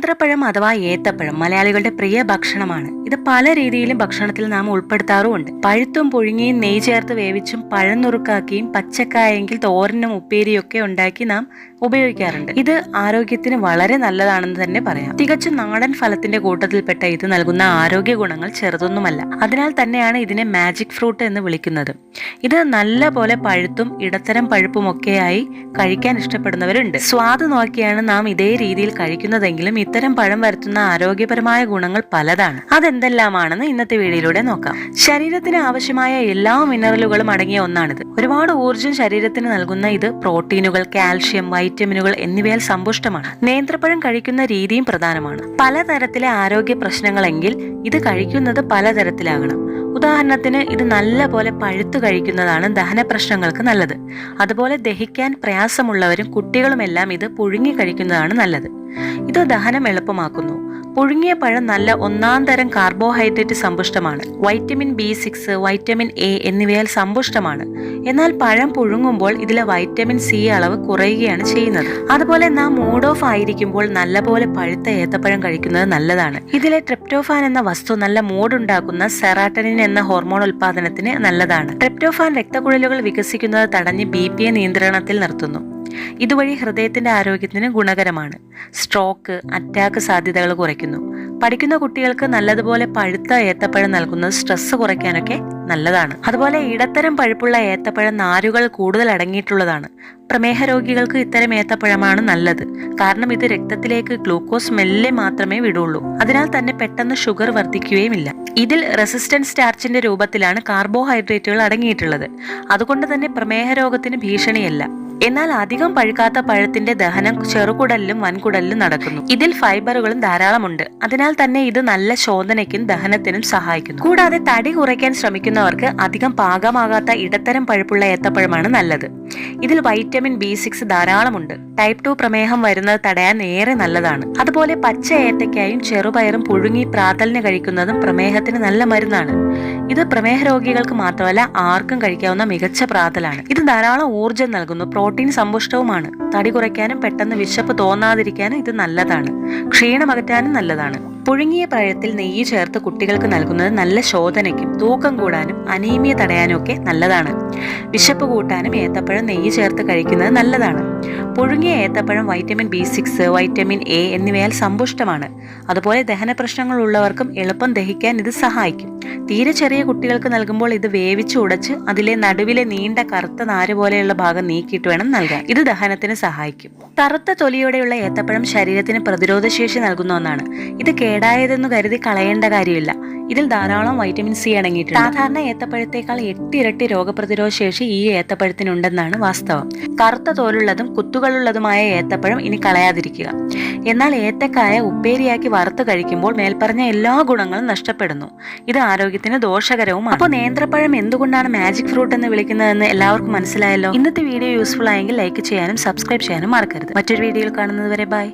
നേന്ത്രപ്പഴം അഥവാ ഏത്തപ്പഴം മലയാളികളുടെ പ്രിയ ഭക്ഷണമാണ്. ഇത് പല രീതിയിലും ഭക്ഷണത്തിൽ നാം ഉൾപ്പെടുത്താറുമുണ്ട്. പഴുത്തും പുഴുങ്ങിയും നെയ് ചേർത്ത് വേവിച്ചും പഴം നുറുക്കാക്കിയും പച്ചക്കായെങ്കിൽ തോരനും ഉപ്പേരിയൊക്കെ ഉണ്ടാക്കി നാം ഉപയോഗിക്കാറുണ്ട്. ഇത് ആരോഗ്യത്തിന് വളരെ നല്ലതാണെന്ന് തന്നെ പറയാം. തികച്ചും നാടൻ ഫലത്തിന്റെ കൂട്ടത്തിൽപ്പെട്ട ഇത് നൽകുന്ന ആരോഗ്യ ഗുണങ്ങൾ ചെറുതൊന്നുമല്ല. അതിനാൽ തന്നെയാണ് ഇതിനെ മാജിക് ഫ്രൂട്ട് എന്ന് വിളിക്കുന്നത്. ഇത് നല്ല പോലെ പഴുത്തും ഇടത്തരം പഴുപ്പും ഒക്കെയായി കഴിക്കാൻ ഇഷ്ടപ്പെടുന്നവരുണ്ട്. സ്വാദ് നോക്കിയാണ് നാം ഇതേ രീതിയിൽ കഴിക്കുന്നതെങ്കിലും ഇത്തരം പഴം വരുത്തുന്ന ആരോഗ്യപരമായ ഗുണങ്ങൾ പലതാണ്. അതെന്തെല്ലാമാണെന്ന് ഇന്നത്തെ വീഡിയോയിലൂടെ നോക്കാം. ശരീരത്തിന് ആവശ്യമായ എല്ലാ മിനറലുകളും അടങ്ങിയ ഒന്നാണിത്. ഒരുപാട് ഊർജം ശരീരത്തിന് നൽകുന്ന ഇത് പ്രോട്ടീനുകൾ കാൽഷ്യം വൈറ്റമിനുകൾ എന്നിവയാൽ സമ്പുഷ്ടമാണ്. നേന്ത്രപ്പഴം കഴിക്കുന്ന രീതിയും പ്രധാനമാണ്. പലതരത്തിലെ ആരോഗ്യ പ്രശ്നങ്ങളെങ്കിൽ ഇത് കഴിക്കുന്നത് പലതരത്തിലാകണം. ഉദാഹരണത്തിന് ഇത് നല്ലപോലെ പഴുത്തു കഴിക്കുന്നതാണ് ദഹന പ്രശ്നങ്ങൾക്ക് നല്ലത്. അതുപോലെ ദഹിക്കാൻ പ്രയാസമുള്ളവരും കുട്ടികളുമെല്ലാം ഇത് പുഴുങ്ങി കഴിക്കുന്നതാണ് നല്ലത്. ഇത് ദഹനം എളുപ്പമാക്കുന്നു. പുഴുങ്ങിയ പഴം നല്ല ഒന്നാം തരം carbohydrate സമ്പുഷ്ടമാണ്. Vitamin B six vitamin A എന്നിവയാൽ സമ്പുഷ്ടമാണ്. എന്നാൽ പഴം പുഴുങ്ങുമ്പോൾ ഇതിലെ വൈറ്റമിൻ സി അളവ് കുറയുകയാണ് ചെയ്യുന്നത്. അതുപോലെ നാം മൂഡ് ഓഫ് ആയിരിക്കുമ്പോൾ നല്ലപോലെ പഴുത്ത ഏത്തപ്പഴം കഴിക്കുന്നത് നല്ലതാണ്. ഇതിലെ ട്രിപ്റ്റോഫാൻ എന്ന വസ്തു നല്ല മൂഡ് ഉണ്ടാക്കുന്ന സെറാട്ടനിൻ എന്ന ഹോർമോൺ ഉൽപാദനത്തിന് നല്ലതാണ്. ട്രിപ്റ്റോഫാൻ രക്തക്കുഴലുകൾ വികസിക്കുന്നത് തടഞ്ഞ് ബി നിയന്ത്രണത്തിൽ നിർത്തുന്നു. ഇതുവഴി ഹൃദയത്തിന്റെ ആരോഗ്യത്തിന് ഗുണകരമാണ്. സ്ട്രോക്ക് അറ്റാക്ക് സാധ്യതകൾ കുറയ്ക്കുന്നു. പഠിക്കുന്ന കുട്ടികൾക്ക് നല്ലതുപോലെ പഴുത്ത ഏത്തപ്പഴം നൽകുന്നത് സ്ട്രെസ് കുറയ്ക്കാനൊക്കെ നല്ലതാണ്. അതുപോലെ ഇടത്തരം പഴുപ്പുള്ള ഏത്തപ്പഴം നാരുകൾ കൂടുതൽ അടങ്ങിയിട്ടുള്ളതാണ്. പ്രമേഹ രോഗികൾക്ക് ഇത്തരം ഏത്തപ്പഴമാണ് നല്ലത്. കാരണം ഇത് രക്തത്തിലേക്ക് ഗ്ലൂക്കോസ് മെല്ലെ മാത്രമേ വിടുള്ളൂ. അതിനാൽ തന്നെ പെട്ടെന്ന് ഷുഗർ വർദ്ധിക്കുകയുമില്ല. ഇതിൽ റെസിസ്റ്റൻസ് സ്റ്റാർച്ചിന്റെ രൂപത്തിലാണ് കാർബോഹൈഡ്രേറ്റുകൾ അടങ്ങിയിട്ടുള്ളത്. അതുകൊണ്ട് തന്നെ പ്രമേഹ രോഗത്തിന് ഭീഷണിയല്ല. എന്നാൽ അധികം പഴുക്കാത്ത പഴത്തിന്റെ ദഹനം ചെറുകുടലിലും വൻകുടലിലും നടക്കുന്നു. ഇതിൽ ഫൈബറുകളും ധാരാളമുണ്ട്. അതിനാൽ തന്നെ ഇത് നല്ല ശോധനയ്ക്കും ദഹനത്തിനും സഹായിക്കുന്നു. കൂടാതെ തടി കുറയ്ക്കാൻ ശ്രമിക്കുന്നവർക്ക് അധികം പാകമാകാത്ത ഇടത്തരം പഴുപ്പുള്ള ഏത്തപ്പഴമാണ് നല്ലത്. ഇതിൽ വൈറ്റമിൻ ബി സിക്സ് ധാരാളമുണ്ട്. ടൈപ്പ് ടു പ്രമേഹം വരുന്നത് തടയാൻ ഏറെ നല്ലതാണ്. അതുപോലെ പച്ച ഏത്തയ്ക്കായും ചെറുപയറും പുഴുങ്ങി പ്രാതലിന് കഴിക്കുന്നതും പ്രമേഹത്തിന് നല്ല മരുന്നാണ്. ഇത് പ്രമേഹ രോഗികൾക്ക് മാത്രമല്ല ആർക്കും കഴിക്കാവുന്ന മികച്ച പ്രാതലാണ്. ഇത് ധാരാളം ഊർജം നൽകുന്നു. പ്രോട്ടീൻ സമ്പുഷ്ടവുമാണ്. തടി കുറയ്ക്കാനും പെട്ടെന്ന് വിശപ്പ് തോന്നാതിരിക്കാനും ഇത് നല്ലതാണ്. ക്ഷീണമകറ്റാനും നല്ലതാണ്. പുഴുങ്ങിയ പഴത്തിൽ നെയ്യ് ചേർത്ത് കുട്ടികൾക്ക് നൽകുന്നത് നല്ല ശോധനയ്ക്കും തൂക്കം കൂടാനും അനീമിയ തടയാനും ഒക്കെ നല്ലതാണ്. വിശപ്പ് കൂട്ടാനും ഏത്തപ്പഴം നെയ്യ് ചേർത്ത് കഴിക്കുന്നത് നല്ലതാണ്. പുഴുങ്ങിയ ഏത്തപ്പഴം vitamin B six vitamin A എന്നിവയാൽ സമ്പുഷ്ടമാണ്. അതുപോലെ ദഹന പ്രശ്നങ്ങൾ ഉള്ളവർക്കും എളുപ്പം ദഹിക്കാൻ ഇത് സഹായിക്കും. തീരെ ചെറിയ കുട്ടികൾക്ക് നൽകുമ്പോൾ ഇത് വേവിച്ച് ഉടച്ച് അതിലെ നടുവിലെ നീണ്ട കറുത്ത നാര് പോലെയുള്ള ഭാഗം നീക്കിയിട്ട് വേണം നൽകാൻ. ഇത് ദഹനത്തിന് സഹായിക്കും. കറുത്ത തൊലിയോടെയുള്ള ഏത്തപ്പഴം ശരീരത്തിന് പ്രതിരോധശേഷി നൽകുന്ന ഒന്നാണ്. ഇത് കേടായതെന്ന് കരുതി കളയേണ്ട കാര്യമില്ല. ഇതിൽ ധാരാളം വൈറ്റമിൻ സി അടങ്ങിയിട്ടുണ്ട്. സാധാരണ ഏത്തപ്പഴത്തേക്കാൾ എട്ടിരട്ടി രോഗപ്രതിരോധ ശേഷി ഈ ഏത്തപ്പഴത്തിനുണ്ടെന്നാണ് വാസ്തവം. കറുത്ത തോലുള്ളതും കുത്തുകളുള്ളതുമായ ഏത്തപ്പഴം ഇനി കളയാതിരിക്കുക. എന്നാൽ ഏത്തക്കായ ഉപ്പേരിയാക്കി വറുത്ത് കഴിക്കുമ്പോൾ മേൽപ്പറഞ്ഞ എല്ലാ ഗുണങ്ങളും നഷ്ടപ്പെടുന്നു. ഇത് ആരോഗ്യത്തിന് ദോഷകരവുമാണ്. അപ്പോൾ നേന്ത്രപ്പഴം എന്തുകൊണ്ടാണ് മാജിക് ഫ്രൂട്ട് എന്ന് വിളിക്കുന്നതെന്ന് എല്ലാവർക്കും മനസ്സിലായല്ലോ? ഇന്നത്തെ വീഡിയോ യൂസ്ഫുൾ ആയെങ്കിൽ ലൈക്ക് ചെയ്യാനും സബ്സ്ക്രൈബ് ചെയ്യാനും മറക്കരുത്. മറ്റൊരു വീഡിയോയിൽ കാണുന്നത് വരെ ബൈ